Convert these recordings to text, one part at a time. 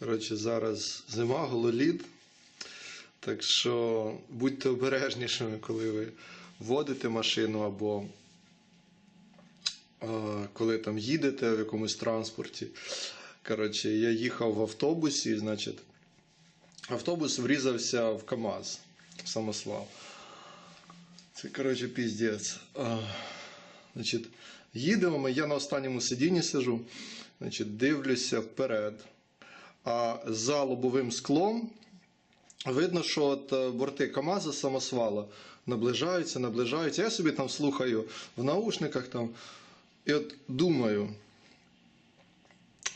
Коротше, зараз зима, гололід. Так що будьте обережнішими, коли ви водите машину або е, коли там їдете в якомусь транспорті. Коротше, я їхав в автобусі, значить, автобус врізався в КАМАЗ, самослав. Це, коротше, піздець. А, значить, їдемо, я на останньому сидінні сижу, значить, дивлюся вперед. А за лобовим склом видно, що от е, борти КАМАЗа самосвала наближаються, наближаються. Я собі там слухаю в наушниках там. І от думаю,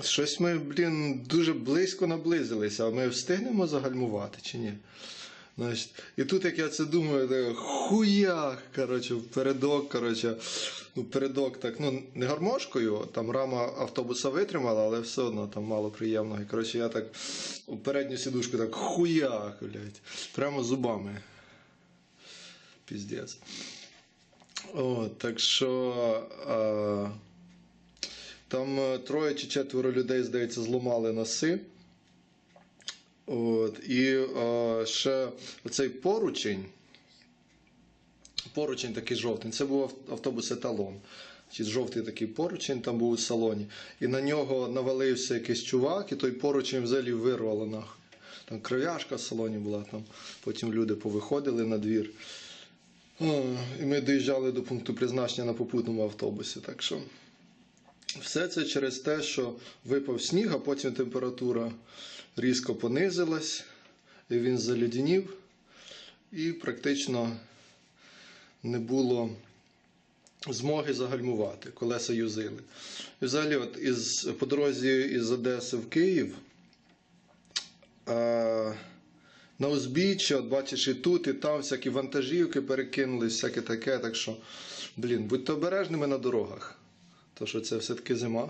щось ми, блін, дуже близько наблизилися, а ми встигнемо загальмувати чи ні? Значить, і тут, як я це думаю, так, хуях, коротше, впередок, коротше, ну, передок так, ну, не гармошкою, там рама автобуса витримала, але все одно там мало приємного. І, коротше, я так у передню сідушку так хуях, блядь, прямо зубами. Піздець. О, так що. А, там е, троє чи четверо людей, здається, зламали носи. От, і е, ще оцей поручень, поручень такий жовтий, це був автобус еталон. Чи жовтий такий поручень там був у салоні. І на нього навалився якийсь чувак, і той поручень взагалі вирвало нахуй. Там кров'яшка в салоні була, там потім люди повиходили на двір. І ми доїжджали до пункту призначення на попутному автобусі. Так що все це через те, що випав сніг, а потім температура різко понизилась, і він залюдянів, і практично не було змоги загальмувати, колеса юзили. І взагалі, от із, по дорозі із Одеси в Київ. А, на узбіччя, от бачиш, і тут, і там всякі вантажівки перекинулись, всяке таке. Так що, блін, будьте обережними на дорогах. То що це все-таки зима.